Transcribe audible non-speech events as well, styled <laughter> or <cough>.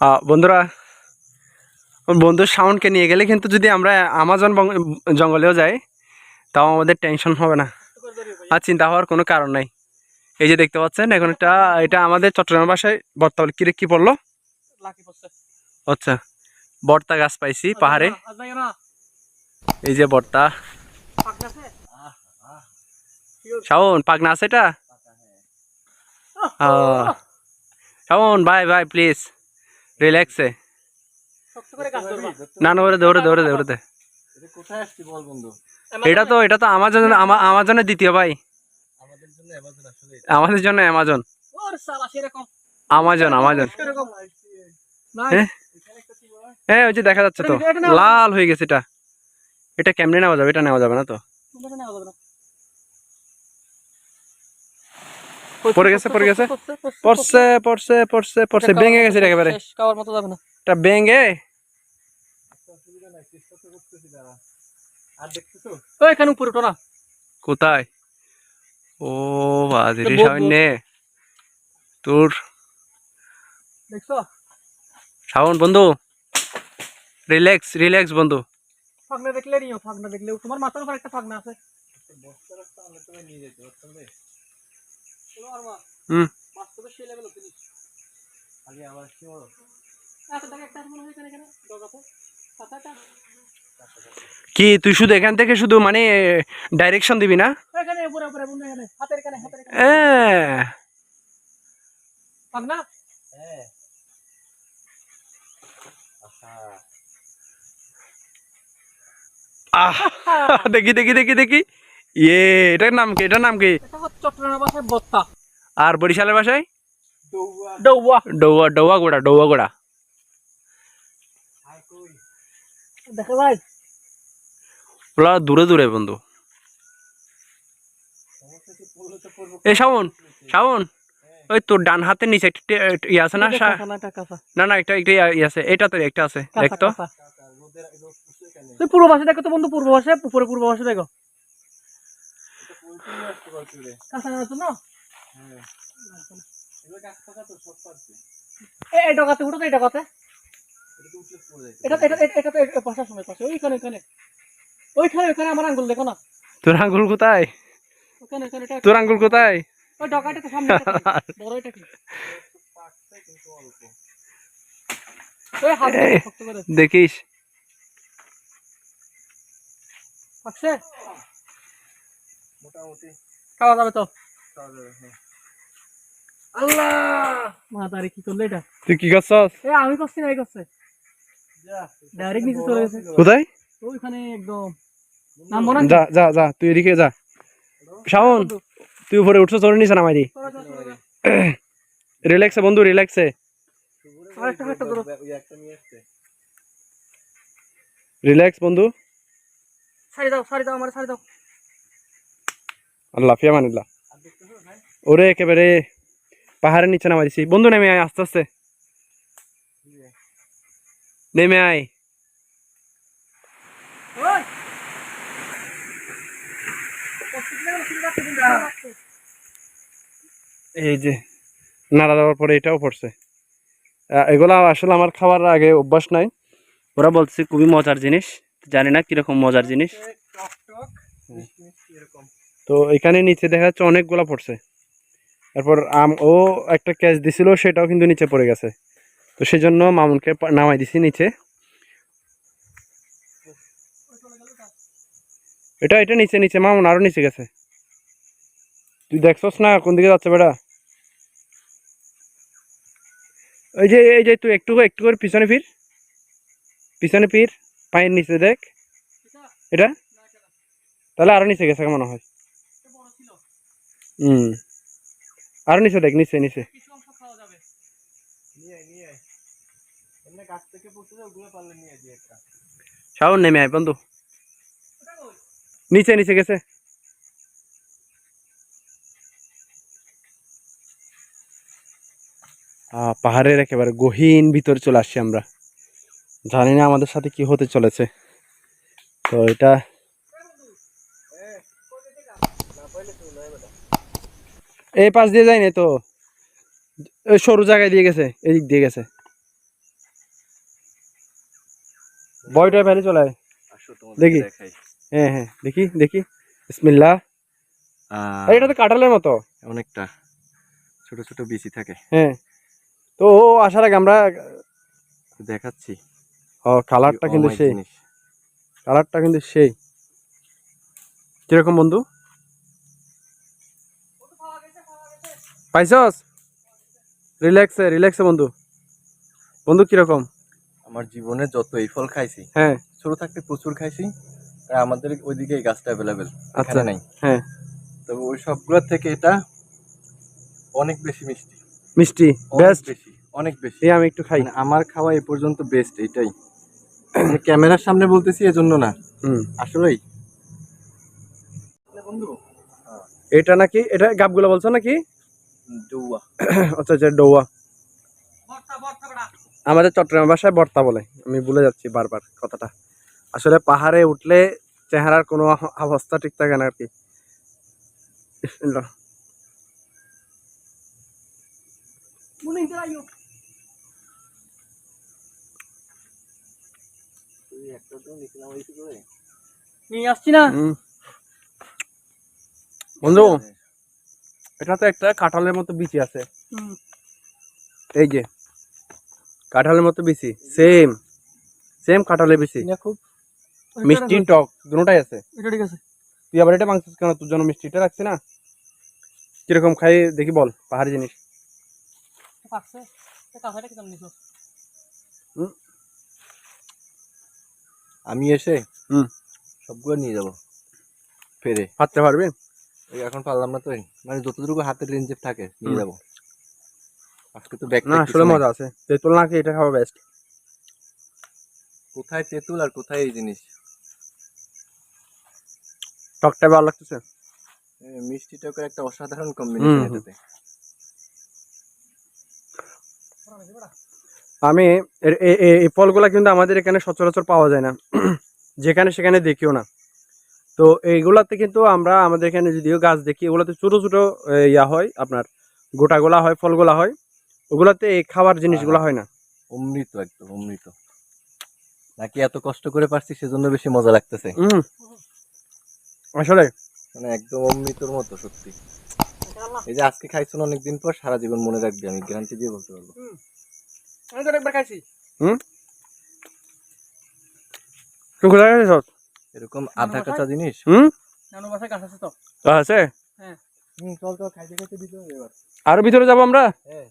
আহ, বন্ধুরা বন্ধুর সাউন্ডকে নিয়ে গেলে কিন্তু যদি আমরা আমাজন জঙ্গলেও যাই তাও আমাদের টেনশন হবে না। আর চিন্তা হওয়ার কোনো কারণ নাই। এই যে দেখতে পাচ্ছেন এখন এটা এটা আমাদের চট্টগ্রাম ভাষায় বর্তা বলে কিরে কি পড়ল? আচ্ছা বর্তা গাছ পাইছি পাহাড়ে। এই যে বর্তা শাওন পাকনা আছে এটা? শাওন বাই বাই প্লিজ রিল্যাক্সে না না ওরে দৌড়ে দৌড়ে দৌড়ে দে এটা কোথায় আসছি বল বন্ধু? এটা তো এটা তো আমাজন আমা- আমাজনের দ্বিতীয় ভাই। আমাদের জন্য অ্যামাজন আসলে। আমাদের জন্য অ্যামাজন আমাজন আমাজন হ্যাঁ? হ্যাঁ ওই যে দেখা যাচ্ছে তো। লাল হয়ে গেছে এটা। এটা কেমনে নেওয়া যাবে? এটা নেওয়া যাবে না তো। পড়ে গেছে, পড়ে গেছে। পড়ছে পড়ছে পড়ছে পড়ছে ভেঙে গেছে একেবারে। খাওয়ার মতো যাবে না। এটা ভেঙে? এখানে উপরে উঠো না। কোথায়? ও বাদিরি তো সামনে। তোর দেখছ? শাওন বন্ধু? রিল্যাক্স রিল্যাক্স বন্ধু। ফাঁকনা দেখলে নিও তোমার মাথার উপর একটা ফাঁকনা আছে। বস্তা নিয়ে যেতে পারতাম হুম। নিস আগে আবার কি তুই শুধু এখান থেকে শুধু মানে ডাইরেকশন দিবি না? দেখি দেখি দেখি দেখি। ইয়ে এটার নাম কি? এটার নাম কি? এটা ভাষায় বত্তা। আর বরিশালের ভাষায় ডৌয়া। ডৌয়া। ডৌয়া গোড়া ডৌয়া গোড়া। দেখো ভাই। ওরা দূরে দূরে বন্ধু। এ শাওন শাওন। ওই তোর ডান হাতের নিচে একটা ইয়ে আছে না না না একটা একটা ইয়ে আছে এটা তো একটা আছে কাঁচা, দেখ তো। কাঁচা। কাকা রোদের রোদ পুষে কেন তুই পূর্ব পাশে দেখো তো বন্ধু পূর্ব উপরে পূর্ব পাশে দেখো এটা পোল্ট্রি নিয়ে আসতে পারছি রে কাঁচা না তো? না হ্যাঁ। এই এই ডগাতে উঠো তো এই ডগাতে। এটা তো উঠলে পড়ে যাচ্ছে এটা এটা এটা- এটা তো এটা পাশার সময় পাশে। ওইখানে ওইখানে। ওইখানে ওইখানে আমার আঙ্গুল দেখো না। তোর আঙ্গুল কোথায়? ওখানে ওখানে তোর আঙ্গুল কোথায়? ওই ডগাটা তো সামনে বড় এটা কি? পাকছে কিন্তু অল্প ওই হাত দিয়ে এই। শক্ত করে। দেখিস। পাকছে? মোটামুটি। খাওয়া যাবে তো খাওয়া যাবে হ্যাঁ। আল্লাহ! মা তারে কি করল এটা? তুই কি করছস? এ আমি করছি না এই করছে। Direct নিচে চলে গেছে। কোথায়? ওইখানে একদম। নামবো না যা যা যা তুই এদিকে যা। শাওন তুই উপরে উঠছো তোর নিচে নামাই দি। রিল্যাক্সে বন্ধু রিল্যাক্সে। আরেকটা হাতটা ধরো। রিল্যাক্স বন্ধু। সারি দাও সারি দাও আমার সারি দাও। আল্লাহ ফিয়া মানিল্লাহ আর দেখতেছো ভাই ওরে একেবারে পাহাড়ের নিচে নামাই দিছি। বন্ধু, নেমে আয়, আস্তে আস্তে। নেমে আয়। এই যে, নাড়া দেওয়ার পরে এটাও পড়ছে। এগুলা আসলে আমার খাওয়ার আগে অভ্যাস নাই। ওরা বলছে খুবই মজার জিনিস। জানি না কীরকম মজার জিনিস। টক টক এরকম। তো এখানে নিচে দেখা যাচ্ছে অনেকগুলা পড়ছে। তারপর আম, ও একটা ক্যাচ দিছিল, সেটাও কিন্তু নিচে পড়ে গেছে। তো সেজন্য মামুনকে নামাই দিছি নিচে। এটা এটা নিচে নিচে, মামুন আরও নিচে গেছে। তুই দেখছস না কোন দিকে যাচ্ছে বেটা? এই যে এই যে, তুই একটু একটু করে পিছনে ফির। পিছনে ফির, পায়ের নিচে দেখ। এটা? তাহলে আরও নিচে গেছে মনে হয়। হুম। আরও নিচে দেখ, নিচে নিচে। শাওন নেমে আয় বন্ধু। নিচে নিচে গেছে। পাহাড়ের একেবারে গহীন ভিতরে চলে আসছি আমরা। জানি না আমাদের সাথে কি হতে চলেছে। তো এটা না পাইলে তুমি নয় বেটা এই পাশ দিয়ে যায়নি তো? ওই সরু জায়গায় দিয়ে গেছে এদিক দিয়ে গেছে। বয়টায় ফেলে চলে দেখি। হ্যাঁ হ্যাঁ দেখি দেখি। বিসমিল্লা আরে এটা তো কাঁঠালের মতো। অনেকটা। ছোট ছোট বিচি থাকে। হ্যাঁ। তো ও আসার আগে আমরা দেখাচ্ছি। ও কালারটা কিন্তু সেই। কালারটা কিন্তু সেই। কীরকম বন্ধু? পাইছস? রিল্যাক্সে রিল্যাক্সে বন্ধু। বন্ধু কীরকম? আমার জীবনে যত এই ফল খাইছি হ্যাঁ। ছোট থাকতে প্রচুর খাইছি আর আমাদের ওইদিকে এই গাছটা অ্যাভেলেবেল আচ্ছা নাই। হ্যাঁ। তবে ওই সবগুলোর থেকে এটা অনেক বেশি মিষ্টি। মিষ্টি বেস্ট বেশি অনেক বেশি। আমি একটু খাই। মানে আমার খাওয়া এই পর্যন্ত বেস্ট এটাই। ক্যামেরার সামনে বলতেছি এজন্য না। হুম। আসলেই। বন্ধু এটা নাকি এটা গাবগুলো বলছো নাকি? ডৌয়া। <coughs> আচ্ছা আচ্ছা ডৌয়া। আমাদের চট্টগ্রাম ভাষায় বর্তা বলে। আমি ভুলে যাচ্ছি বারবার কথাটা। আসলে পাহাড়ে উঠলে চেহারার কোনো অবস্থা ঠিক থাকে না আর কি। নিয়ে আসছি না। বন্ধু এটা তো একটা কাঁঠালের মতো বিচি আছে। এই যে কাঁঠালের মতো বিচি সেম সেম কাঁঠালের বিচি। খুব মিষ্টি টক দুটোটাই আছে। এটা ঠিক আছে। তুই আবার এটা মাংস কেন তোর জন্য মিষ্টিটা রাখছি না? কীরকম খাই দেখি বল পাহাড়ি জিনিস। আমি এসে হুম। সবগুলো নিয়ে যাব। ফেরে। পারতে পারবি? এই এখন পারলাম না তো মানে যতটুকু হাতের রেঞ্জে থাকে নিয়ে। যাব। আজকে তো ব্যাগ না আসলে মজা আছে। তেঁতুল নাকি এটা খাওয়া বেস্ট কোথায় তেঁতুল আর কোথায় এই জিনিস? টকটা ভালো লাগতেছে। মিষ্টি টকের একটা অসাধারণ কম্বিনেশন। এটাতে আমি এই ফলগুলা কিন্তু আমাদের এখানে সচরাচর পাওয়া যায় না। <clears throat> যেখানে সেখানে দেখিও না। তো এইগুলাতে কিন্তু আমরা আমাদের এখানে যদিও গাছ দেখি ওগুলাতে ছোট ছোট ইয়া হয় আপনার গোটাগুলা হয় ফলগুলা হয় ওগুলাতে এই খাবার জিনিসগুলো হয়। না। অমৃত একদম অমৃত। নাকি এত কষ্ট করে পারছি সেজন্য বেশি মজা লাগতেছে। হুম। আসলে। মানে একদম অমৃতর মতো সত্যি। এই যে আজকে খাইছো না অনেকদিন পর সারা জীবন মনে রাখবে আমি গ্যারান্টি দিয়ে বলতে পারব। আমি তো একবার খাইছি। তুই কোথায় গেছিস? এরকম আধা কাঁচা জিনিস? হুম? আছে তো। আছে? চল চল খাইতে খাইতে দিতে হবে এবার। আরও ভিতরে যাব আমরা? হ্যাঁ।